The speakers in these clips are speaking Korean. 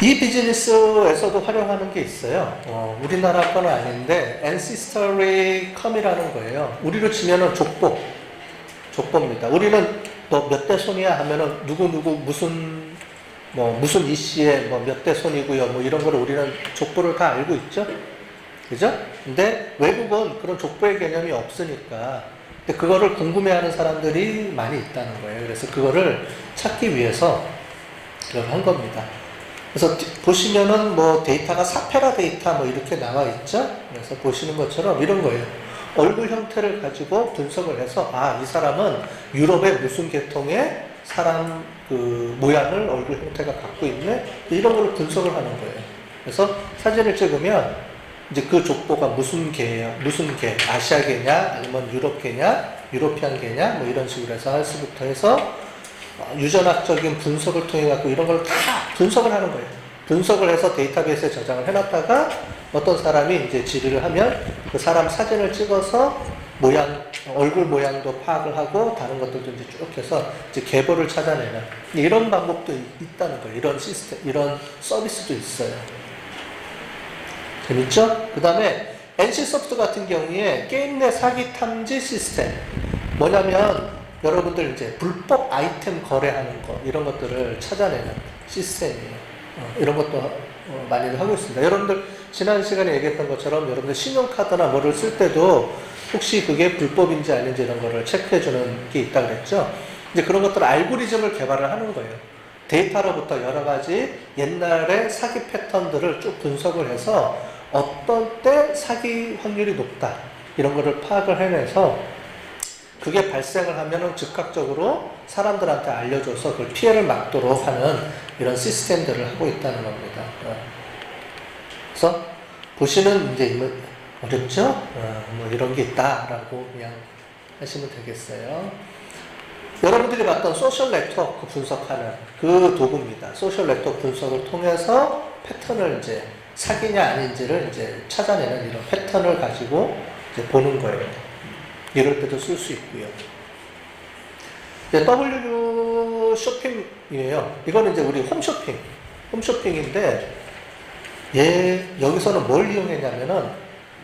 이 비즈니스에서도 활용하는 게 있어요. 어, 우리나라 거는 아닌데 ancestry.com이라는 거예요. 우리로 치면은 족보, 족보입니다. 우리는 너몇대 손이야 하면은 누구 누구 무슨 뭐 무슨 이 씨의 뭐 몇 대 손이고요. 뭐 이런 거를 우리는 족보를 다 알고 있죠. 그죠? 근데 외국은 그런 족보의 개념이 없으니까 근데 그거를 궁금해하는 사람들이 많이 있다는 거예요. 그래서 그거를 찾기 위해서 그걸 한 겁니다. 그래서 디- 보시면은 뭐 데이터가 4페라 데이터 뭐 이렇게 나와 있죠? 그래서 보시는 것처럼 이런 거예요. 얼굴 형태를 가지고 분석을 해서 아, 이 사람은 유럽의 무슨 계통의 사람 그 모양을 얼굴 형태가 갖고 있네? 이런 거를 분석을 하는 거예요. 그래서 사진을 찍으면 이제 그 족보가 무슨 개예요? 무슨 개? 아시아계냐? 아니면 유럽계냐? 유로피안계냐? 뭐 이런 식으로 해서 할수부터 해서 어, 유전학적인 분석을 통해 갖고 이런 걸 다 분석을 하는 거예요. 분석을 해서 데이터베이스에 저장을 해놨다가 어떤 사람이 이제 질의를 하면 그 사람 사진을 찍어서 모양, 얼굴 모양도 파악을 하고 다른 것들도 이제 쭉 해서 이제 계보를 찾아내는 이런 방법도 있- 있다는 거예요. 이런 시스템, 이런 서비스도 있어요. 재밌죠? 그 다음에 NC소프트 같은 경우에 게임 내 사기 탐지 시스템. 뭐냐면 여러분들 이제 불법 아이템 거래하는 거 이런 것들을 찾아내는 시스템이에요. 어, 이런 것도 어, 많이들 하고 있습니다. 여러분들 지난 시간에 얘기했던 것처럼 여러분들 신용카드나 뭐를 쓸 때도 혹시 그게 불법인지 아닌지 이런 거를 체크해 주는 게 있다 그랬죠. 이제 그런 것들 알고리즘을 개발을 하는 거예요. 데이터로부터 여러 가지 옛날의 사기 패턴들을 쭉 분석을 해서 어떤 때 사기 확률이 높다 이런 거를 파악을 해내서 그게 발생을 하면은 즉각적으로 사람들한테 알려줘서 그 피해를 막도록 하는 이런 시스템들을 하고 있다는 겁니다. 어. 그래서 보시는 이제 뭐 어렵죠? 어, 뭐 이런 게 있다라고 그냥 하시면 되겠어요. 여러분들이 봤던 소셜 네트워크 분석하는 그 도구입니다. 소셜 네트워크 분석을 통해서 패턴을 이제 사기냐 아닌지를 이제 찾아내는 이런 패턴을 가지고 이제 보는 거예요. 이럴 때도 쓸 수 있고요. 이제 W 쇼핑이에요. 이거는 이제 우리 홈쇼핑, 홈쇼핑인데 얘 여기서는 뭘 이용했냐면은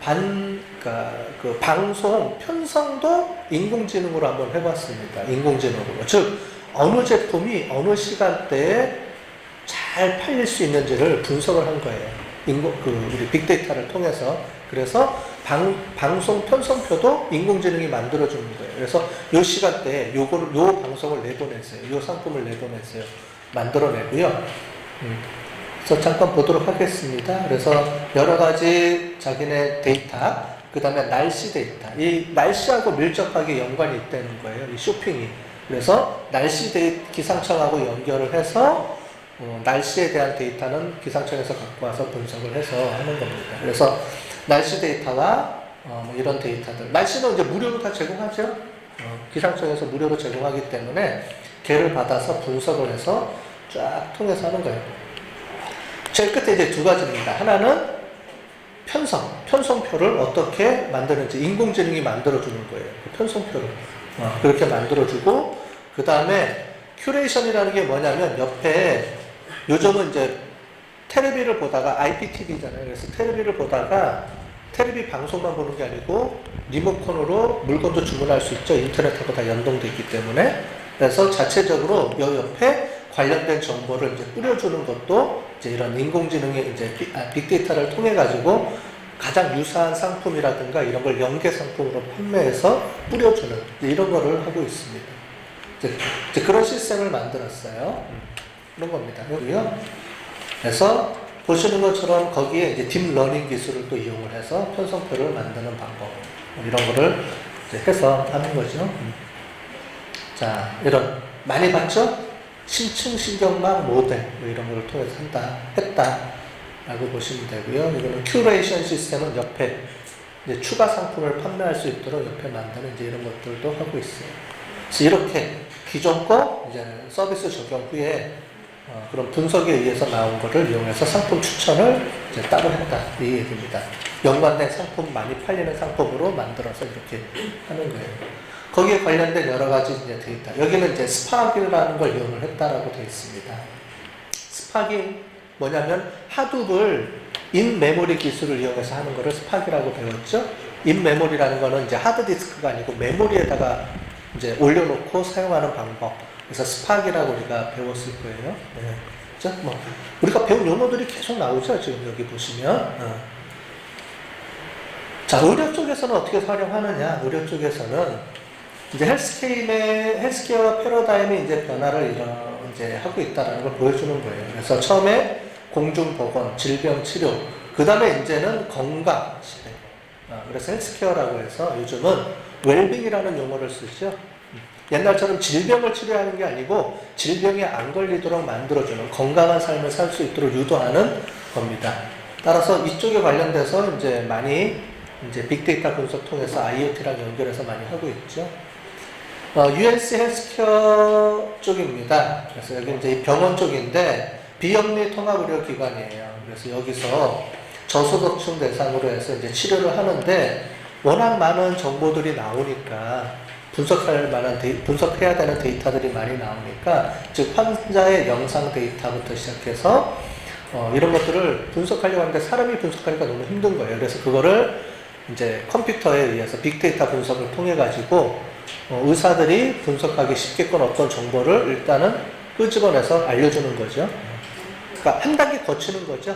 반, 그러니까 그 방송 편성도 인공지능으로 한번 해봤습니다. 인공지능으로. 즉 어느 제품이 어느 시간대에 잘 팔릴 수 있는지를 분석을 한 거예요. 인공 그 우리 빅데이터를 통해서 그래서 방, 방송 편성표도 인공지능이 만들어주는 거예요. 그래서 요 시간대에 요거를 요 방송을 내보냈어요. 요 상품을 내보냈어요. 만들어내고요. 음. 그래서 잠깐 보도록 하겠습니다. 그래서 여러 가지 자기네 데이터, 그 다음에 날씨 데이터. 이 날씨하고 밀접하게 연관이 있다는 거예요. 이 쇼핑이. 그래서 날씨 데이 기상청하고 연결을 해서 어, 날씨에 대한 데이터는 기상청에서 갖고 와서 분석을 해서 하는 겁니다. 그래서 날씨 데이터와 어, 뭐 이런 데이터들. 날씨는 이제 무료로 다 제공하죠. 어, 기상청에서 무료로 제공하기 때문에 걔를 받아서 분석을 해서 쫙 통해서 하는 거예요. 제일 끝에 이제 두 가지입니다. 하나는 편성, 편성표를 어떻게 만드는지 인공지능이 만들어주는 거예요. 그 편성표를. 어, 그렇게 만들어주고, 그 다음에 큐레이션이라는 게 뭐냐면 옆에 요즘은 이제 테레비를 보다가 IPTV잖아요. 그래서 테레비를 보다가 테레비 방송만 보는 게 아니고 리모컨으로 물건도 주문할 수 있죠. 인터넷하고 다 연동되어 있기 때문에. 그래서 자체적으로 여 옆에 관련된 정보를 이제 뿌려주는 것도 이제 이런 인공지능의 이제 빅, 아, 빅데이터를 통해 가지고 가장 유사한 상품이라든가 이런 걸 연계 상품으로 판매해서 뿌려주는 이런 거를 하고 있습니다. 이제, 그런 시스템을 만들었어요. 음, 그런 겁니다. 여기요. 그래서 보시는 것처럼 거기에 이제 딥러닝 기술을 또 이용을 해서 편성표를 만드는 방법 뭐 이런 거를 해서 하는 거죠. 음. 자, 이런 많이 봤죠? 신층 신경망 모델 뭐 이런 거를 통해서 한다, 했다 라고 보시면 되고요. 이거는 큐레이션 시스템은 옆에 이제 추가 상품을 판매할 수 있도록 옆에 만드는 이제 이런 것들도 하고 있어요. 그래서 이렇게 기존 거 이제 서비스 적용 후에 어, 그런 분석에 의해서 나온 거를 이용해서 상품 추천을 이제 따로 했다 이 얘기입니다. 연관된 상품 많이 팔리는 상품으로 만들어서 이렇게 하는 거예요. 거기에 관련된 여러 가지 이제 데이터. 여기는 이제 스파기라는 걸 이용을 했다라고 되어 있습니다. 스파기 뭐냐면 하둡을 인 메모리 기술을 이용해서 하는 거를 스팍이라고 배웠죠. 인 메모리라는 거는 이제 하드 디스크가 아니고 메모리에다가 이제 올려놓고 사용하는 방법. 그래서 스팍이라고 우리가 배웠을 거예요. 네. 그죠? 뭐 우리가 배운 용어들이 계속 나오죠. 지금 여기 보시면. 어. 자, 의료 쪽에서는 어떻게 활용하느냐? 의료 쪽에서는 이제 헬스케임의 헬스케어 패러다임이 이제 변화를 이런 이제 하고 있다는 걸 보여주는 거예요. 그래서 처음에 공중보건, 질병 치료, 그 다음에 이제는 건강 시대. 아, 그래서 헬스케어라고 해서 요즘은 웰빙이라는 용어를 쓰죠. 옛날처럼 질병을 치료하는 게 아니고 질병에 안 걸리도록 만들어주는 건강한 삶을 살 수 있도록 유도하는 겁니다. 따라서 이쪽에 관련돼서 이제 많이 이제 빅데이터 분석 통해서 IoT랑 연결해서 많이 하고 있죠. 어, UNC 헬스케어 쪽입니다. 그래서 여기 이제 병원 쪽인데 비영리 통합 의료 기관이에요. 그래서 여기서 저소득층 대상으로 해서 이제 치료를 하는데 워낙 많은 정보들이 나오니까 분석할 만한 데이, 분석해야 되는 데이터들이 많이 나오니까 즉 환자의 영상 데이터부터 시작해서 어, 이런 것들을 분석하려고 하는데 사람이 분석하니까 너무 힘든 거예요. 그래서 그거를 이제 컴퓨터에 의해서 빅데이터 분석을 통해 가지고 어, 의사들이 분석하기 쉽게끔 어떤 정보를 일단은 끄집어내서 알려주는 거죠. 그러니까 한 단계 거치는 거죠.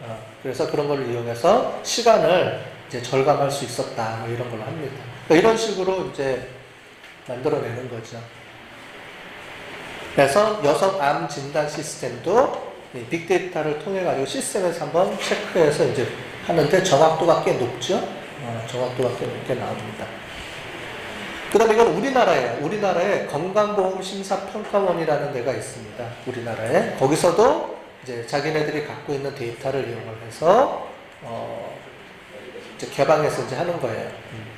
어, 그래서 그런 걸 이용해서 시간을 이제 절감할 수 있었다. 뭐 이런 걸 합니다. 그러니까 이런 식으로 이제 만들어내는 거죠. 그래서 여성 암 진단 시스템도 빅데이터를 통해 가지고 시스템에서 한번 체크해서 이제 하는데 정확도가 꽤 높죠. 어, 정확도가 꽤 높게 나옵니다. 그 다음에 이건 우리나라에 우리나라에 건강보험심사평가원이라는 데가 있습니다. 우리나라에. 거기서도 이제 자기네들이 갖고 있는 데이터를 이용을 해서, 어, 이제 개방해서 이제 하는 거예요. 음.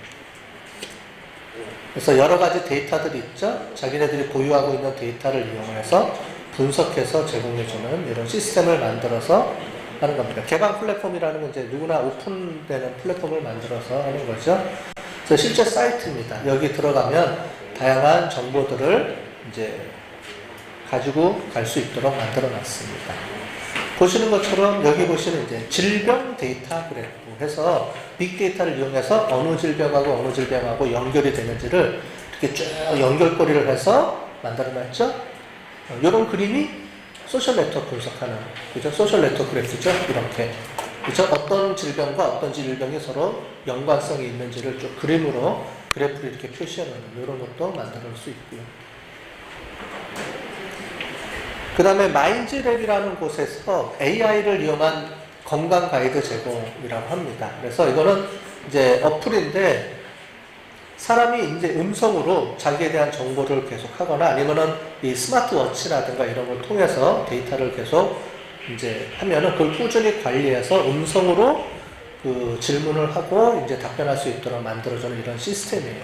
그래서 여러 가지 데이터들이 있죠. 자기네들이 보유하고 있는 데이터를 이용해서 분석해서 제공해주는 이런 시스템을 만들어서 하는 겁니다. 개방 플랫폼이라는 건 이제 누구나 오픈되는 플랫폼을 만들어서 하는 거죠. 그래서 실제 사이트입니다. 여기 들어가면 다양한 정보들을 이제 가지고 갈 수 있도록 만들어 놨습니다. 보시는 것처럼 여기 보시는 이제 질병 데이터 그래프 해서 빅데이터를 이용해서 어느 질병하고 어느 질병하고 연결이 되는지를 이렇게 쭉 연결고리를 해서 만들어 놨죠. 이런 어, 그림이 소셜 네트워크 분석하는 그죠? 소셜 네트워크 그래프죠. 이렇게 그죠? 어떤 질병과 어떤 질병이 서로 연관성이 있는지를 쭉 그림으로 그래프를 이렇게 표시하는 이런 것도 만들 수 있고요. 그 다음에 마인즈랩이라는 곳에서 AI를 이용한 건강 가이드 제공이라고 합니다. 그래서 이거는 이제 어플인데 사람이 이제 음성으로 자기에 대한 정보를 계속 하거나 아니면은 이 스마트워치라든가 이런 걸 통해서 데이터를 계속 이제 하면은 그걸 꾸준히 관리해서 음성으로 그 질문을 하고 이제 답변할 수 있도록 만들어주는 이런 시스템이에요.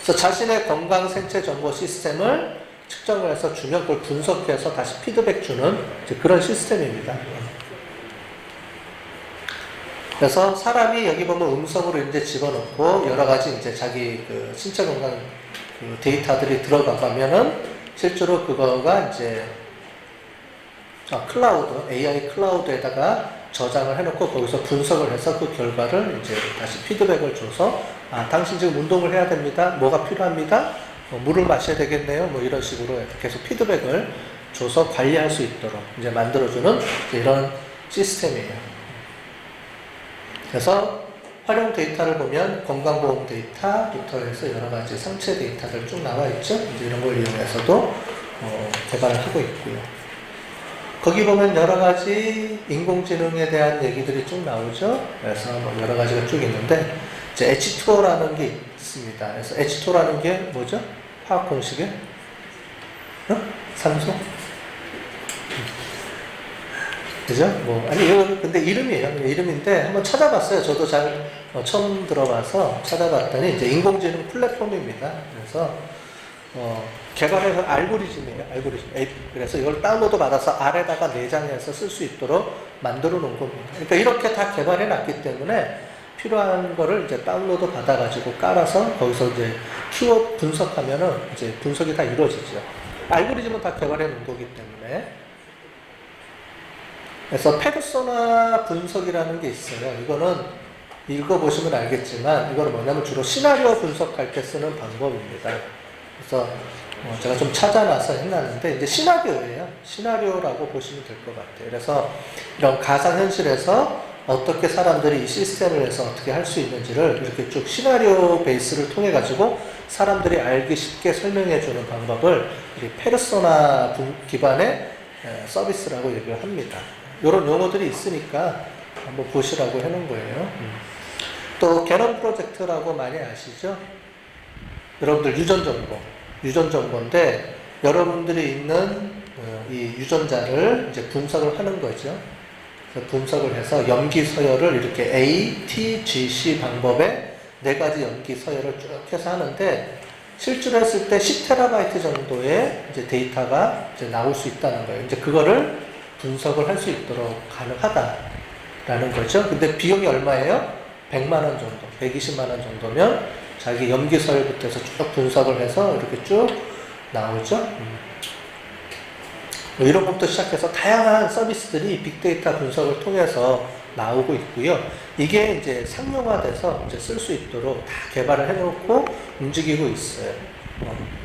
그래서 자신의 건강 생체 정보 시스템을 측정을 해서 주면 그걸 분석해서 다시 피드백 주는 그런 시스템입니다. 그래서 사람이 여기 보면 음성으로 이제 집어넣고 여러 가지 이제 자기 그 신체 건강 그 데이터들이 들어가면은 실제로 그거가 이제 아, 클라우드, AI 클라우드에다가 저장을 해놓고 거기서 분석을 해서 그 결과를 이제 다시 피드백을 줘서 아, 당신 지금 운동을 해야 됩니다. 뭐가 필요합니다. 뭐 물을 마셔야 되겠네요. 뭐 이런 식으로 계속 피드백을 줘서 관리할 수 있도록 이제 만들어주는 이런 시스템이에요. 그래서 활용 데이터를 보면 건강보험 데이터부터 해서 여러 가지 상체 데이터들 쭉 나와 있죠. 이제 이런 걸 이용해서도 어, 개발을 하고 있고요. 거기 보면 여러 가지 인공지능에 대한 얘기들이 쭉 나오죠. 그래서 뭐 여러 가지가 쭉 있는데 이제 H2O라는 게 있습니다. 그래서 H2O라는 게 뭐죠? 화학 공식에 어? 산소? 그죠? 뭐, 아니, 이거 근데 이름이에요. 이름인데 한번 찾아봤어요. 저도 잘 어, 처음 들어봐서 찾아봤더니 이제 인공지능 플랫폼입니다. 그래서 어, 개발해서 알고리즘이에요. 알고리즘. 그래서 이걸 다운로드 받아서 아래다가 내장해서 쓸 수 있도록 만들어 놓은 겁니다. 그러니까 이렇게 다 개발해 놨기 때문에 필요한 거를 이제 다운로드 받아가지고 깔아서 거기서 이제 키워드 분석하면은 이제 분석이 다 이루어지죠. 알고리즘은 다 개발해 놓은 거기 때문에 그래서 페르소나 분석이라는 게 있어요. 이거는 읽어보시면 알겠지만 이거는 뭐냐면 주로 시나리오 분석할 때 쓰는 방법입니다. 그래서 어, 제가 좀 찾아놔서 해놨는데 이제 시나리오예요. 시나리오라고 보시면 될 것 같아요. 그래서 이런 가상현실에서 어떻게 사람들이 이 시스템을 해서 어떻게 할 수 있는지를 이렇게 쭉 시나리오 베이스를 통해 가지고 사람들이 알기 쉽게 설명해 주는 방법을 이 페르소나 분- 기반의 에, 서비스라고 얘기를 합니다. 이런 용어들이 있으니까 한번 보시라고 해놓은 거예요. 음. 또 개념 프로젝트라고 많이 아시죠? 여러분들 유전 정보, 유전 정보인데 여러분들이 있는 어, 이 유전자를 이제 분석을 하는 거죠. 분석을 해서 염기 서열을 이렇게 A, T, G, C 방법에 네 가지 염기 서열을 쭉 해서 하는데 실제로 했을 때 10테라바이트 정도의 이제 데이터가 이제 나올 수 있다는 거예요. 이제 그거를 분석을 할 수 있도록 가능하다라는 거죠. 근데 비용이 얼마예요? 100만 원 정도, 120만 원 정도면 자기 염기 서열부터 해서 쭉 분석을 해서 이렇게 쭉 나오죠. 음. 뭐 이런 것부터 시작해서 다양한 서비스들이 빅데이터 분석을 통해서 나오고 있고요. 이게 이제 상용화돼서 이제 쓸 수 있도록 다 개발을 해놓고 움직이고 있어요. 어.